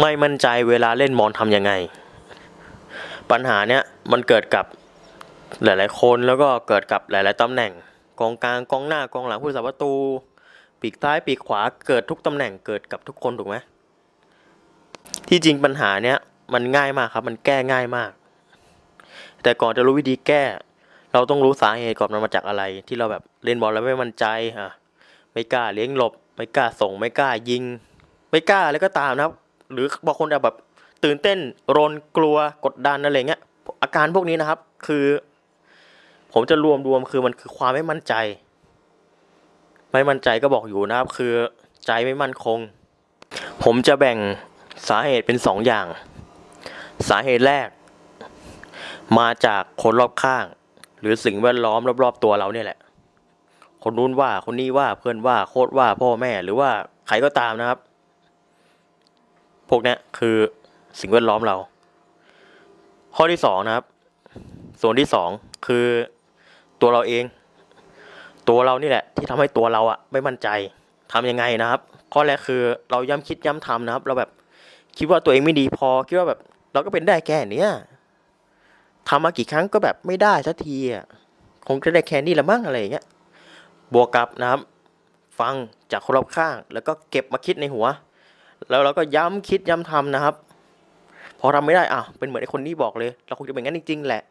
ไม่มั่นใจเวลาเล่นบอลทำยังไง ปัญหาเนี้ยมันเกิดกับหลายๆ คนแล้วก็เกิดกับหลาย ๆตำแหน่ง กองกลางกองหน้ากองหลังผู้รักษาประตู ปีกซ้ายปีกขวาเกิดทุกตำแหน่งเกิดกับทุกคนถูกไหมที่จริงปัญหาเนี้ยมันง่ายมากครับมันแก้ง่ายมาก แต่ก่อนจะรู้วิธีแก้ เราต้องรู้สาเหตุก่อนมันมาจากอะไร ที่เราแบบเล่นบอลแล้วไม่มั่นใจฮะไม่กล้าเลี้ยงหลบ ไม่กล้าส่ง ไม่กล้ายิง ไม่กล้าอะไรก็ตามนะครับ หรือบางคนแบบตื่นเต้นรนกลัวกดดันอะไรเงี้ยอาการพวกนี้นะครับ คือ ผมจะรวมรวมคือมันคือความไม่มั่นใจ ไม่มั่นใจก็บอกอยู่นะครับ คือใจไม่มั่นคง ผมจะแบ่งสาเหตุเป็นสองอย่าง สาเหตุแรก มาจากคนรอบข้าง หรือสิ่งแวดล้อมรอบๆตัวเราเนี่ยแหละ คนนู้นว่าคนนี้ว่าเพื่อนว่าโค้ดว่าพ่อแม่หรือว่าใครก็ตามนะครับ พวกเนี้ยคือสิ่งแวดล้อมเรา ข้อที่สองนะครับ ส่วนที่สองคือตัวเราเอง ตัวเรานี่แหละ ที่ทำให้ตัวเราอะไม่มั่นใจทำยังไงนะครับ ข้อแรกคือเราย้ำคิดย้ำทำนะครับ เราแบบคิดว่าตัวเองไม่ดีพอ คิดว่าแบบ เราก็เป็นได้แค่เนี้ยทำมากี่ครั้งก็แบบไม่ได้สักทีอะคงจะได้แค่นี้ละมั้งอะไรอย่างเงี้ยบวกกับนะครับ ฟังจากคนรอบข้าง แล้วก็เก็บมาคิดในหัว แล้วเราก็ย้ำคิดย้ำทำนะครับ พอทำไม่ได้อะเป็นเหมือนไอ้คนนี้บอกเลย เราคงจะเป็นงั้นจริงๆแหละ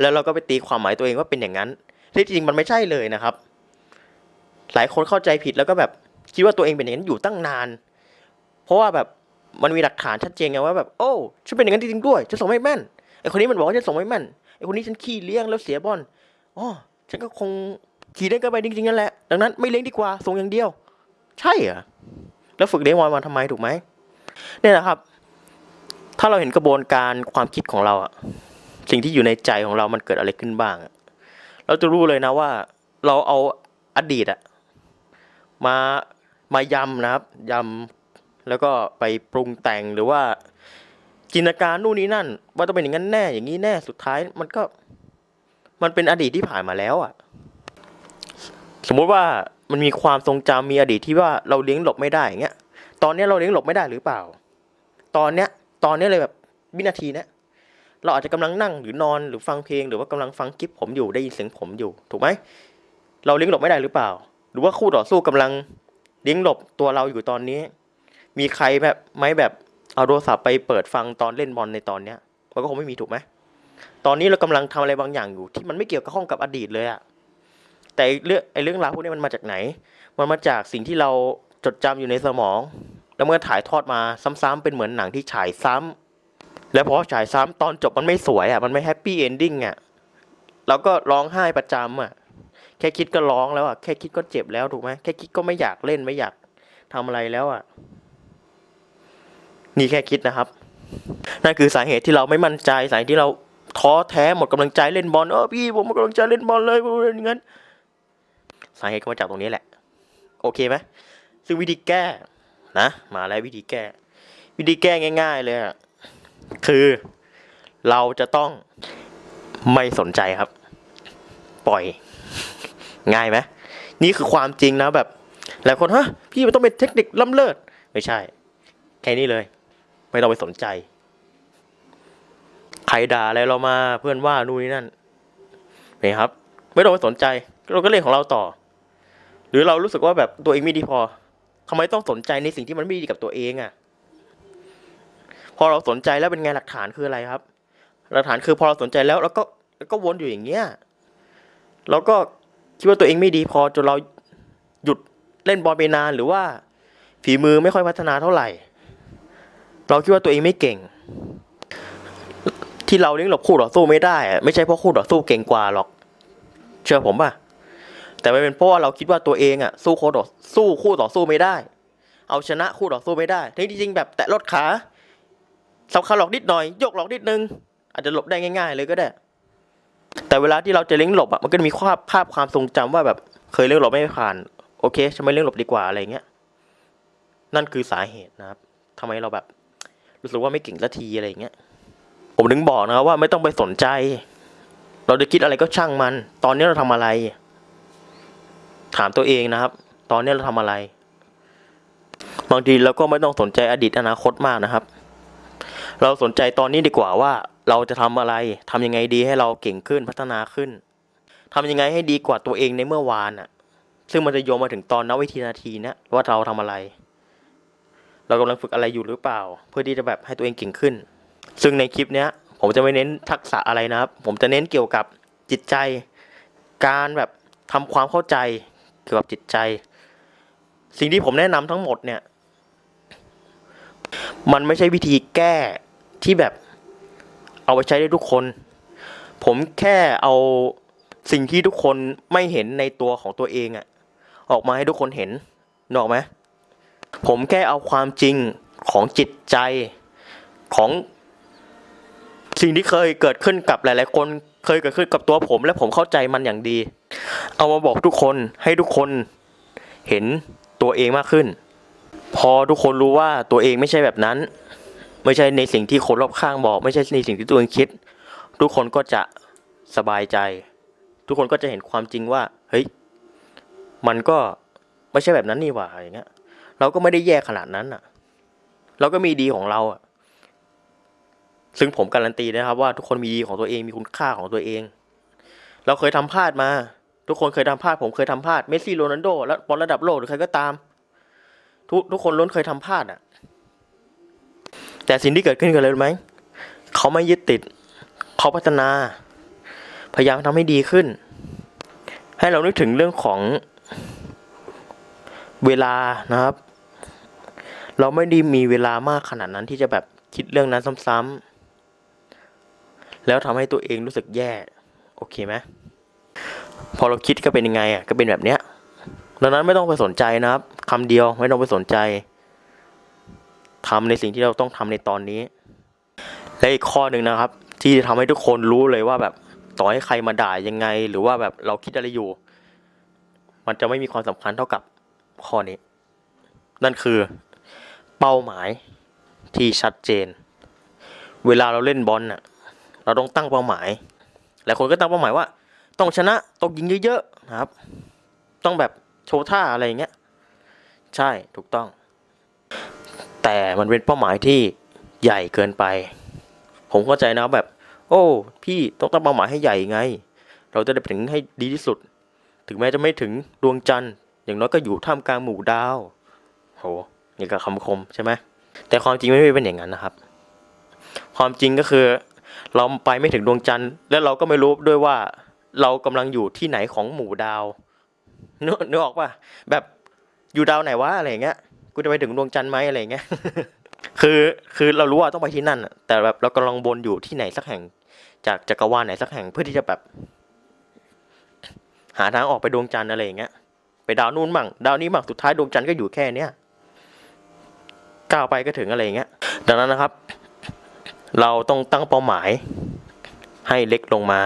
แล้วเราก็ไปตีความหมายตัวเองว่าเป็นอย่างนั้นที่จริงมันไม่ใช่เลยนะครับ หลายคนเข้าใจผิดแล้วก็แบบคิดว่าตัวเองเป็นอย่างนั้นอยู่ตั้งนาน เพราะว่าแบบมันมีหลักฐานชัดเจนไงว่าแบบโอ้ฉันเป็นอย่างนั้นจริงๆด้วยฉันส่งไม่แม่นไอ้คนนี้มันบอกว่าฉันส่งไม่แม่นไอ้คนนี้ฉันขี้เลี้ยงแล้วเสียบอลอ๋อฉันก็คงขี่เล่นกันไปจริงๆนั่นแหละ ดังนั้นไม่เลี้ยงดีกว่าส่งอย่างเดียว ใช่เหรอ แล้วฝึกเลี้ยงบอลมาทำไมถูกไหมเนี่ยนะครับ ถ้าเราเห็นกระบวนการความคิดของเราอะสิ่งที่อยู่ในใจของเรามันเกิดอะไรขึ้นบ้าง เราจะรู้เลยนะว่า เราเอาอดีตอะมามายำนะครับยำแล้วก็ไปปรุงแต่งหรือว่า จินตนาการนู่นนี่นั่น ว่าต้องเป็นอย่างนั้นแน่อย่างนี้แน่สุดท้ายมันก็มันเป็นอดีตที่ผ่านมาแล้วอะสมมุติว่า มันมีความทรงจำมีอดีตที่ว่าเราเลี้ยงหลบไม่ได้อย่างเงี้ย ตอนเนี้ยเราเลี้ยงหลบไม่ได้หรือเปล่า ตอนเนี้ย ตอนเนี้ยเลยแบบวินาทีเนี้ยเราอาจจะกำลังนั่งหรือนอนหรือฟังเพลง หรือว่ากำลังฟังคลิปผมอยู่ได้ยินเสียงผมอยู่ ถูกไหมเราเลี้ยงหลบไม่ได้หรือเปล่า หรือว่าคู่ต่อสู้กำลังเลี้ยงหลบตัวเราอยู่ตอนนี้ มีใครแบบไหมแบบเอาโทรศัพท์ไปเปิดฟังตอนเล่นบอลในตอนเนี้ยมันก็คงไม่มีถูกไหมตอนนี้เรากำลังทำอะไรบางอย่างอยู่ ที่มันไม่เกี่ยวกับข้องกับอดีตเลยอะ แต่เรื่องไอ้เรื่องราวพวกนี้มันมาจากไหน มันมาจากสิ่งที่เราจดจำอยู่ในสมอง แล้วเมื่อถ่ายทอดมาซ้ำๆเป็นเหมือนหนังที่ฉายซ้ำแล้วพอฉายซ้ำตอนจบมันไม่สวยอะ มันไม่แฮปปี้เอนดิ้งอะเราก็ร้องไห้ประจำอะ แค่คิดก็ร้องแล้วอะ แค่คิดก็เจ็บแล้วถูกไหมแค่คิดก็ไม่อยากเล่นไม่อยากทำอะไรแล้วอะ นี่แค่คิดนะครับ นั่นคือสาเหตุที่เราไม่มั่นใจสาเหตุที่เราท้อแท้หมดกำลังใจเล่นบอลเออพี่ผมหมดกำลังใจเล่นบอลเลยอย่างนั้น สาเหตุก็มาจากตรงนี้แหละ โอเคไหมซึ่งวิธีแก้นะ มาแล้ววิธีแก้ วิธีแก้ง่าย ๆ เลยคือเราจะต้องไม่สนใจครับ ปล่อย ง่ายไหมนี่คือความจริงนะแบบหลายคนฮะพี่มันต้องเป็นเทคนิคล้ำเลิศไม่ใช่ แค่นี้เลย ไม่ต้องไปสนใจ ใครด่าอะไรเรามาเพื่อนว่านู่นนี่นั่นนี่ครับ ไม่ต้องไปสนใจ เราก็เล่นของเราต่อ หรือเรารู้สึกว่าแบบตัวเองไม่ดีพอทำไมต้องสนใจในสิ่งที่มันไม่ดีกับตัวเองอะ่ะ พอเราสนใจแล้วเป็นไงหลักฐานคืออะไรครับ หลักฐานคือพอเราสนใจแล้วเราก็เราก็วนอยู่อย่างเงี้ยเราก็คิดว่าตัวเองไม่ดีพอจนเราหยุดเล่นบอลไปนานหรือว่าฝีมือไม่ค่อยพัฒนาเท่าไหร่ เราคิดว่าตัวเองไม่เก่ง ที่เราเลี้ยงหลบคู่ต่อสู้ไม่ได้อะไม่ใช่เพราะคู่ต่อสู้เก่งกว่าหรอก เชื่อผมป่ะ แต่ไมันเป็นเพราะว่าเราคิดว่าตัวเองอะสู้คู่ต่อสู้คู่ต่อสู้ไม่ได้ เอาชนะคู่ต่อสู้ไม่ได้ทั้งที่จริงแบบแตะลดขาสำคัญหลอกนิดหน่อยยกหลอกนิดนึง อาจจะหลบได้ง่าย ๆ เลยก็ได้ แต่เวลาที่เราจะเลี้ยงหลบอะมันก็จะมีภาพภาพความทรงจำว่าแบบเคยเลี้ยงหลบไม่ผ่าน โอเคฉันไม่เลี้ยงหลบดีกว่าอะไรเงี้ยนั่นคือสาเหตุนะครับทำไมเราแบบ รู้สึกว่าไม่เก่งสักทีอะไรเงี้ยผมถึงบอกนะครับว่าไม่ต้องไปสนใจ เราจะคิดอะไรก็ช่างมัน ตอนนี้เราทำอะไร ถามตัวเองนะครับ ตอนนี้เราทำอะไร บางทีเราก็ไม่ต้องสนใจอดีตอนาคตมากนะครับ เราสนใจตอนนี้ดีกว่าว่าเราจะทำอะไรทำยังไงดีให้เราเก่งขึ้นพัฒนาขึ้นทำยังไงให้ดีกว่าตัวเองในเมื่อวานอะ ซึ่งมันจะโยงมาถึงตอนนวิธีนาทีเนี้ยว่าเราทำอะไร เรากำลังฝึกอะไรอยู่หรือเปล่า เพื่อที่จะแบบให้ตัวเองเก่งขึ้น ซึ่งในคลิปเนี้ยผมจะไม่เน้นทักษะอะไรนะครับ ผมจะเน้นเกี่ยวกับจิตใจ การแบบทำความเข้าใจ เกี่ยวกับจิตใจ สิ่งที่ผมแนะนำทั้งหมดเนี่ย มันไม่ใช่วิธีแก้ที่แบบเอาไปใช้ได้ทุกคน ผมแค่เอาสิ่งที่ทุกคนไม่เห็นในตัวของตัวเองอะออกมาให้ทุกคนเห็นนึกออกไหมผมแค่เอาความจริงของจิตใจของสิ่งที่เคยเกิดขึ้นกับหลาย ๆ คนเคยเกิดขึ้นกับตัวผม และผมเข้าใจมันอย่างดี เอามาบอกทุกคนให้ทุกคนเห็นตัวเองมากขึ้น พอทุกคนรู้ว่าตัวเองไม่ใช่แบบนั้น ไม่ใช่ในสิ่งที่คนรอบข้างบอก ไม่ใช่ในสิ่งที่ตัวเองคิด ทุกคนก็จะสบายใจ ทุกคนก็จะเห็นความจริงว่า เฮ้ยมันก็ไม่ใช่แบบนั้นนี่หว่าอย่างเงี้ย เราก็ไม่ได้แย่ขนาดนั้นอะ เราก็มีดีของเราอะ ซึ่งผมการันตีนะครับว่าทุกคนมีดีของตัวเองมีคุณค่าของตัวเอง เราเคยทำพลาดมา ทุกคนเคยทำพลาดผมเคยทำพลาดเมสซี่โรนัลโดและบอลระดับโลกหรือใครก็ตาม ทุกทุกคนล้วนเคยทำพลาดอะ แต่สิ่งที่เกิดขึ้นกันเลยรู้ไหมเขาไม่ยึดติด เขาพัฒนา พยายามทำให้ดีขึ้น ให้เรานึกถึงเรื่องของเวลานะครับ เราไม่ได้มีเวลามากขนาดนั้นที่จะแบบคิดเรื่องนั้นซ้ำๆแล้วทำให้ตัวเองรู้สึกแย่ โอเคไหม พอเราคิดก็เป็นยังไงอะก็เป็นแบบเนี้ยดังนั้นไม่ต้องไปสนใจนะครับคำเดียวไม่ต้องไปสนใจทำในสิ่งที่เราต้องทำในตอนนี้ และอีกข้อหนึ่งนะครับ ที่ทำให้ทุกคนรู้เลยว่าแบบต่อให้ใครมาด่ายังไง หรือว่าแบบเราคิดอะไรอยู่ มันจะไม่มีความสำคัญเท่ากับข้อนี้ นั่นคือเป้าหมายที่ชัดเจน เวลาเราเล่นบอลน่ะ เราต้องตั้งเป้าหมายหลายคนก็ตั้งเป้าหมายว่า ต้องชนะตกยิงเยอะๆนะครับ ต้องแบบโชว์ท่าอะไรอย่างเงี้ย ใช่ถูกต้อง แต่มันเป็นเป้าหมายที่ใหญ่เกินไป ผมเข้าใจนะแบบ โอ้ พี่ต้องตั้งเป้าหมายให้ใหญ่ไง เราจะได้ถึงให้ดีที่สุด ถึงแม้จะไม่ถึงดวงจันทร์อย่างน้อยก็อยู่ท่ามกลางหมู่ดาวโหนี่ก็คำคมใช่ไหมแต่ความจริงไม่ได้เป็นอย่างนั้นนะครับ ความจริงก็คือ เราไปไม่ถึงดวงจันทร์และเราก็ไม่รู้ด้วยว่า เรากำลังอยู่ที่ไหนของหมู่ดาวนึกนึกออกป่ะแบบอยู่ดาวไหนวะอะไรเงี้ยกูจะไปถึงดวงจันทร์ไหมอะไรเงี้ยคือคือเรารู้ว่าต้องไปที่นั่นแต่แบบเรากำลังบนอยู่ที่ไหนสักแห่ง จากจักรวาลไหนสักแห่งเพื่อที่จะแบบ หาทางออกไปดวงจันทร์อะไรอย่างเงี้ย ไปดาวนู่นมั่งดาวนี้มั่งสุดท้ายดวงจันทร์ก็อยู่แค่เนี้ยก้าวไปก็ถึงอะไรอย่างเงี้ย ดังนั้นนะครับ เราต้องตั้งเป้าหมายให้เล็กลงมา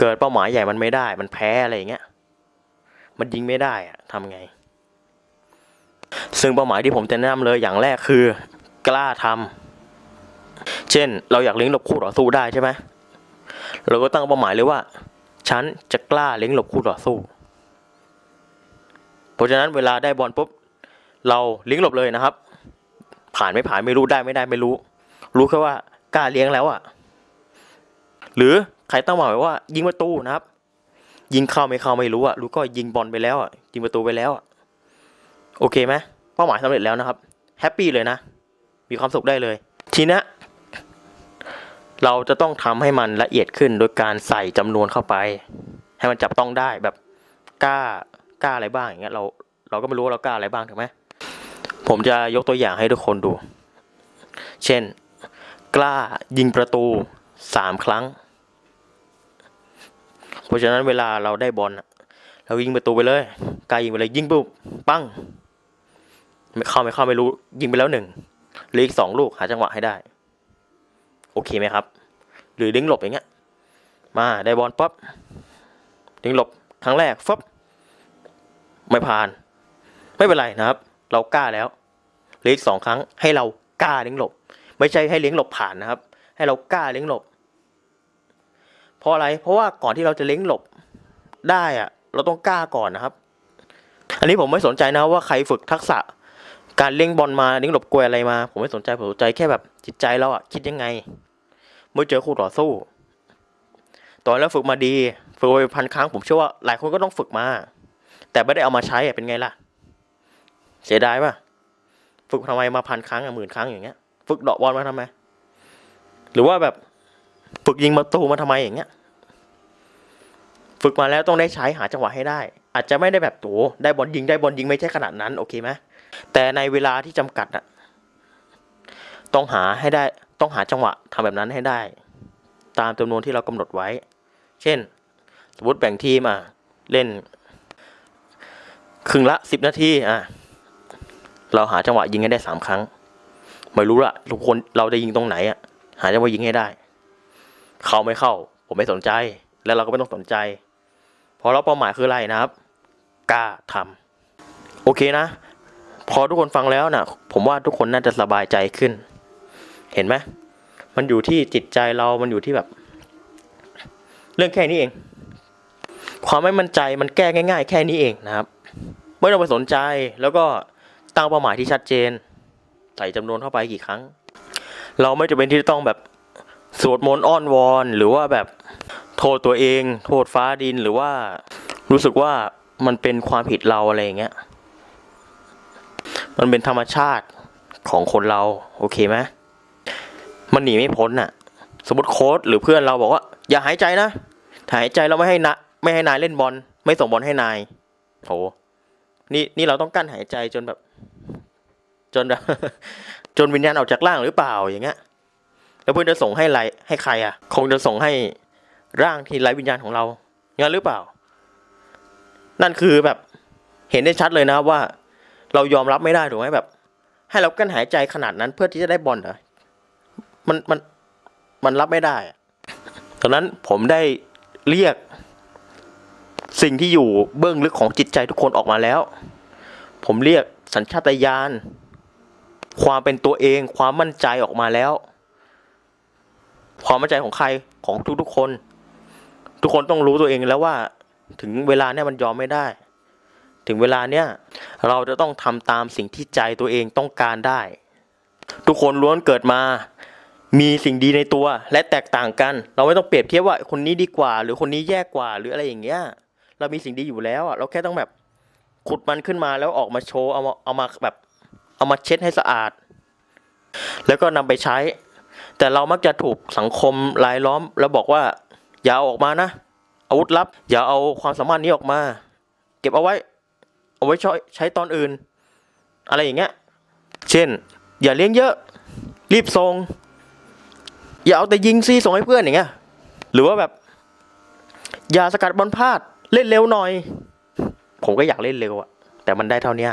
เกิดเป้าหมายใหญ่มันไม่ได้ มันแพ้อะไรอย่างเงี้ย มันยิงไม่ได้อะทำไง ซึ่งเป้าหมายที่ผมจะแนะนำเลยอย่างแรกคือ กล้าทำเช่น เราอยากเลี้ยงหลบคู่ต่อสู้ได้ใช่ไหมเราก็ตั้งเป้าหมายเลยว่า ฉันจะกล้าเลี้ยงหลบคู่ต่อสู้ เพราะฉะนั้นเวลาได้บอลปุ๊บ เราเลี้ยงหลบเลยนะครับ ผ่านไม่ผ่านไม่รู้ได้ไม่ได้ไม่รู้ รู้แค่ว่ากล้าเลี้ยงแล้วอะ่ะหรือ ใครตั้งหมายไว้ว่า ยิงประตูนะครับ ยิงเข้าไม่เข้าไม่รู้อะ่ะรู้ก็ยิงบอลไปแล้วอะ่ะยิงประตูไปแล้วอะ่ะโอเคไหมเป้าหมายสำเร็จแล้วนะครับแฮปปี้เลยนะ มีความสุขได้เลย ทีนี้เราจะต้องทำให้มันละเอียดขึ้นโดยการใส่จำนวนเข้าไป ให้มันจับต้องได้แบบกล้ากล้าอะไรบ้างอย่างเงี้ยเราเราก็ไม่รู้ว่าเรากล้าอะไรบ้างถูกไหมผมจะยกตัวอย่างให้ทุกคนดู เช่น กล้ายิงประตูสามครั้ง เพราะฉะนั้นเวลาเราได้บอลเรายิงประตูไปเลยกล้ายิงไปเลยยิงปุ๊บปั้งไม่เข้าไม่เข้าไม่รู้ ยิงไปแล้วหนึ่งเหลืออีกสองลูกหาจังหวะให้ได้ โอเคไหมครับ หรือดึงหลบอย่างเงี้ย มาได้บอลปั๊บดึงหลบครั้งแรกฟับไม่ผ่าน ไม่เป็นไรนะครับ เรากล้าแล้วเหลืออีกสองครั้งให้เรากล้าเลี้ยงหลบ ไม่ใช่ให้เลี้ยงหลบผ่านนะครับ ให้เรากล้าเลี้ยงหลบ เพราะอะไร เพราะว่าก่อนที่เราจะเล้งหลบได้อะเราต้องกล้าก่อนนะครับ อันนี้ผมไม่สนใจนะว่าใครฝึกทักษะ การเล่งบอลมาเล่งหลบกลวยอะไรมา ผมไม่สนใจผมสนใจแค่แบบจิตใจเราอะคิดยังไง เมื่อเจอคู่ต่อสู้ ตอนแล้วฝึกมาดีฝึกมาเป็นพันครั้งผมเชื่อว่าหลายคนก็ต้องฝึกมา แต่ไม่ได้เอามาใช้อะเป็นไงล่ะ เสียดายป่ะฝึกทำไมมาพันครั้งอะหมื่นครั้งอย่างเงี้ย ฝึกเดอกบอลมาทำไม หรือว่าแบบ ฝึกยิงประตูมาทำไมอย่างเงี้ย ฝึกมาแล้วต้องได้ใช้หาจังหวะให้ได้ อาจจะไม่ได้แบบโตได้บอลยิงได้บอลยิงไม่ใช่ขนาดนั้นโอเคไหมแต่ในเวลาที่จำกัดอะต้องหาให้ได้ต้องหาจังหวะทำแบบนั้นให้ได้ ตามจำนวนที่เรากำหนดไว้ เช่น สมมติแบ่งทีมอะเล่น ครึ่งละสิบนาทีอะเราหาจังหวะยิงให้ได้สามครั้ง ไม่รู้ละทุกคนเราจะยิงตรงไหนอะหาจังหวะยิงให้ได้ เข้าไม่เข้า ผมไม่สนใจ แล้วเราก็ไม่ต้องสนใจ เพราะเราเป้าหมายคืออะไรนะครับ กล้าทำโอเคนะ พอทุกคนฟังแล้วนะผมว่าทุกคนน่าจะสบายใจขึ้น เห็นไหมมันอยู่ที่จิตใจเรา มันอยู่ที่แบบ เรื่องแค่นี้เอง ความไม่มั่นใจมันแก้ง่าย ๆ แค่นี้เองนะครับ ไม่ต้องไปสนใจ แล้วก็ตั้งเป้าหมายที่ชัดเจน ใส่จำนวนเข้าไปกี่ครั้ง เราไม่จำเป็นที่จะต้องแบบ สวดมนต์อ้อนวอน หรือว่าแบบโทษตัวเอง โทษฟ้าดินหรือว่ารู้สึกว่ามันเป็นความผิดเราอะไรอย่างเงี้ย มันเป็นธรรมชาติของคนเรา โอเคไหมมันหนีไม่พ้นน่ะ สมมติโค้ชหรือเพื่อนเราบอกว่า อย่าหายใจนะหายใจเราไม่ให้นะไม่ให้นายเล่นบอลไม่ส่งบอลให้นายโหนี่นี่เราต้องกั้นหายใจจนแบบ จนแบบ จนวิญญาณออกจากร่างหรือเปล่าอย่างเงี้ย แล้วเพื่อนจะส่งให้ไรให้ใครอะ คงจะส่งให้ร่างที่ไร้วิญญาณของเรางั้นหรือเปล่า นั่นคือแบบเห็นได้ชัดเลยนะว่า เรายอมรับไม่ได้ถูกไหมแบบ ให้เรากั้นหายใจขนาดนั้นเพื่อที่จะได้บอลเหรอมันมันมันรับไม่ได้อะตอนนั้นผมได้เรียกสิ่งที่อยู่เบื้องลึกของจิตใจทุกคนออกมาแล้ว ผมเรียกสัญชาตญาณความเป็นตัวเอง ความมั่นใจออกมาแล้ว ความมั่นใจของใครของทุกๆคน ทุกคนต้องรู้ตัวเองแล้วว่า ถึงเวลาเนี่ยมันยอมไม่ได้ ถึงเวลาเนี่ยเราจะต้องทำตามสิ่งที่ใจตัวเองต้องการได้ ทุกคนล้วนเกิดมา มีสิ่งดีในตัวและแตกต่างกัน เราไม่ต้องเปรียบเทียบว่าคนนี้ดีกว่า หรือคนนี้แย่กว่า หรืออะไรอย่างเงี้ย เรามีสิ่งดีอยู่แล้วอะเราแค่ต้องแบบขุดมันขึ้นมาแล้วออกมาโชว์เอามาเอามาแบบ เอามาเช็ดให้สะอาด แล้วก็นำไปใช้ แต่เรามักจะถูกสังคมรายล้อม แล้วบอกว่า อย่าเอาออกมานะ อาวุธลับ อย่าเอาความสามารถนี้ออกมา เก็บเอาไว้ เอาไว้ใช้ใช้ตอนอื่น อะไรอย่างเงี้ย เช่น อย่าเลี้ยงเยอะ รีบส่ง อย่าเอาแต่ยิงซีส่งให้เพื่อนอย่างเงี้ย หรือว่าแบบ อย่าสกัดบอลพลาด เล่นเร็วหน่อย ผมก็อยากเล่นเร็วอะแต่มันได้เท่านี้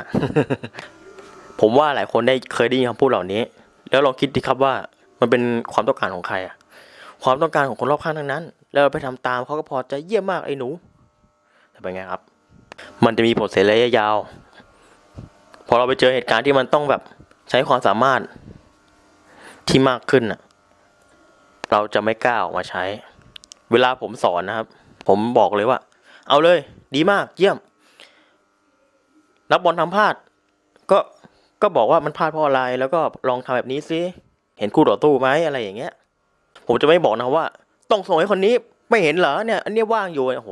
ผมว่าหลายคนได้เคยได้ยินคำพูดเหล่านี้ แล้วลองคิดดีครับว่า มันเป็นความต้องการของใครอะความต้องการของคนรอบข้างทั้งนั้น แล้วเราไปทำตามเขาก็พอใจเยี่ยมมากไอ้หนูแต่เป็นไงครับ มันจะมีผลเสียระยะยาว พอเราไปเจอเหตุการณ์ที่มันต้องแบบใช้ความสามารถที่มากขึ้นอะเราจะไม่กล้าออกมาใช้ เวลาผมสอนนะครับ ผมบอกเลยว่า เอาเลย ดีมาก เยี่ยม นักบอลทำพลาด ก็ก็บอกว่ามันพลาดเพราะอะไร แล้วก็ลองทำแบบนี้สิ เห็นคู่ต่อสู้ไหมอะไรอย่างเงี้ย ผมจะไม่บอกนะว่า ต้องส่งให้คนนี้ไม่เห็นเหรอเนี่ย อันนี้ว่างอยู่โอ้โห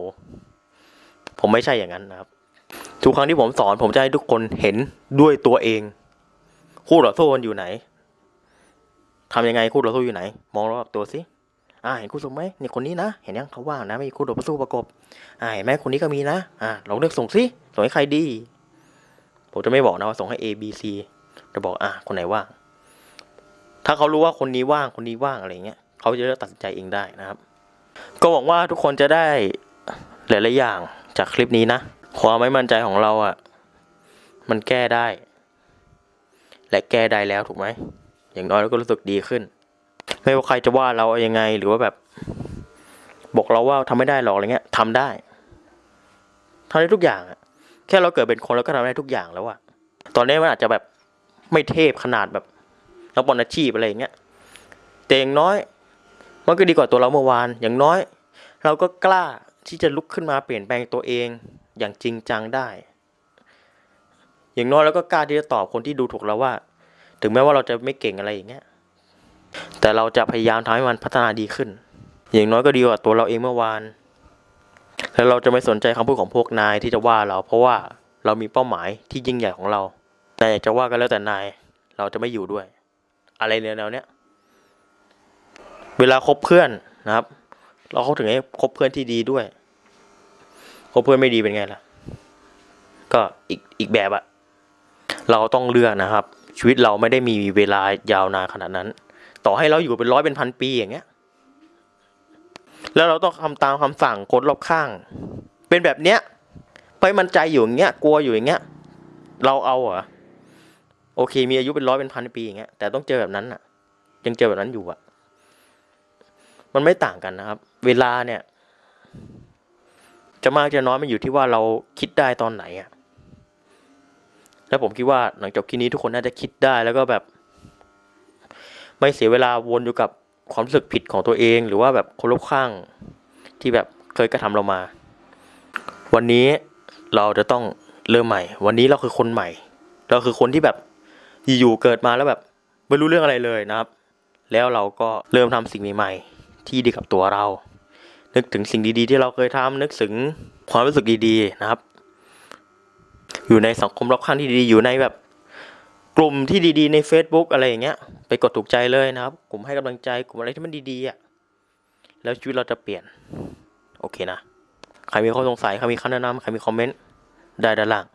ผมไม่ใช่อย่างนั้นนะครับ ทุกครั้งที่ผมสอน ผมจะให้ทุกคนเห็นด้วยตัวเอง คู่ต่อสู้มันอยู่ไหนทำยังไงคู่ต่อสู้อยู่ไหน มองรอบตัวสิอ่าเห็นคู่ต่อสู้ไหมเนี่ยคนนี้นะเห็นยังเขาว่างนะไม่มีคู่ต่อสู้ประกบอ่าเห็นไหมคนนี้ก็มีนะอ่าลองเลือกส่งสิส่งให้ใครดี ผมจะไม่บอกนะว่าส่งให้ A B C จะบอกอะคนไหนว่าง ถ้าเขารู้ว่าคนนี้ว่างคนนี้ว่างอะไรเงี้ยเขาจะตัดสินใจเองได้นะครับ ก็หวังว่าทุกคนจะได้หลาย ๆ อย่างจากคลิปนี้นะความไม่มั่นใจของเราอะ่ะ มันแก้ได้ และแก้ได้แล้วถูกไหมอย่างน้อยเราก็รู้สึกดีขึ้น ไม่ว่าใครจะว่าเรายังไง หรือว่าแบบ บอกเราว่าทำไม่ได้หรอกอะไรเงี้ยทำได้ทำได้ทุกอย่างอะแค่เราเกิดเป็นคนแล้วก็ทำได้ทุกอย่างแล้วอะตอนนี้มันอาจจะแบบไม่เทพขนาดแบบ นักบอลอาชีพอะไรอย่างเงี้ยแต่อย่างน้อย มันก็ดีกว่าตัวเราเมื่อวาน อย่างน้อย เราก็กล้าที่จะลุกขึ้นมาเปลี่ยนแปลงตัวเองอย่างจริงจังได้ อย่างน้อยเราก็กล้าที่จะตอบคนที่ดูถูกเราว่า ถึงแม้ว่าเราจะไม่เก่งอะไรอย่างเงี้ย แต่เราจะพยายามทำให้มันพัฒนาดีขึ้น อย่างน้อยก็ดีกว่าตัวเราเองเมื่อวาน แล้วเราจะไม่สนใจคำพูดของพวกนายที่จะว่าเรา เพราะว่าเรามีเป้าหมายที่ยิ่งใหญ่ของเราแต่อยากจะว่ากันแล้วแต่นาย เราจะไม่อยู่ด้วย อะไรแนวๆเนี้ยเวลาคบเพื่อนนะครับ เราเขาถึงให้คบเพื่อนที่ดีด้วยคบเพื่อนไม่ดีเป็นไงล่ะ ก็อีกอีกแบบอะเราต้องเลือกนะครับ ชีวิตเราไม่ได้มีเวลายาวนานขนาดนั้น ต่อให้เราอยู่เป็นร้อยเป็นพันปีอย่างเงี้ย แล้วเราต้องทำตามคำสั่งคนรอบข้าง เป็นแบบเนี้ยไปมันใจอยู่อย่างเงี้ยกลัวอยู่อย่างเงี้ย เราเอาเหรอ โอเค มีอายุเป็นร้อยเป็นพันปีอย่างเงี้ยแต่ต้องเจอแบบนั้นอะยังเจอแบบนั้นอยู่อะมันไม่ต่างกันนะครับ เวลาเนี่ย จะมากจะน้อยมันอยู่ที่ว่าเราคิดได้ตอนไหนอะแล้วผมคิดว่าหลังจบคลิปนี้ทุกคนน่าจะคิดได้แล้วก็แบบ ไม่เสียเวลาวนอยู่กับความรู้สึกผิดของตัวเอง หรือว่าแบบคนรอบข้างที่แบบเคยกระทำเรามา วันนี้เราจะต้องเริ่มใหม่ วันนี้เราคือคนใหม่ เราคือคนที่แบบ อยู่เกิดมาแล้วแบบไม่รู้เรื่องอะไรเลยนะครับ แล้วเราก็เริ่มทำสิ่งใหม่ๆที่ดีกับตัวเรา นึกถึงสิ่งดีๆ ที่เราเคยทำนึกถึงความรู้สึกดีๆนะครับ อยู่ในสังคมรอบข้างที่ดีอยู่ในแบบกลุ่มที่ดีๆ ใน Facebook อะไรอย่างเงี้ย ไปกดถูกใจเลยนะครับ กลุ่มให้กำลังใจกลุ่มอะไรที่มันดีๆอะแล้วชีวิตเราจะเปลี่ยน โอเคนะ ใครมีข้อสงสัย ใครมีคำแนะนำใครมีคอมเมนต์ ได้ด้านล่าง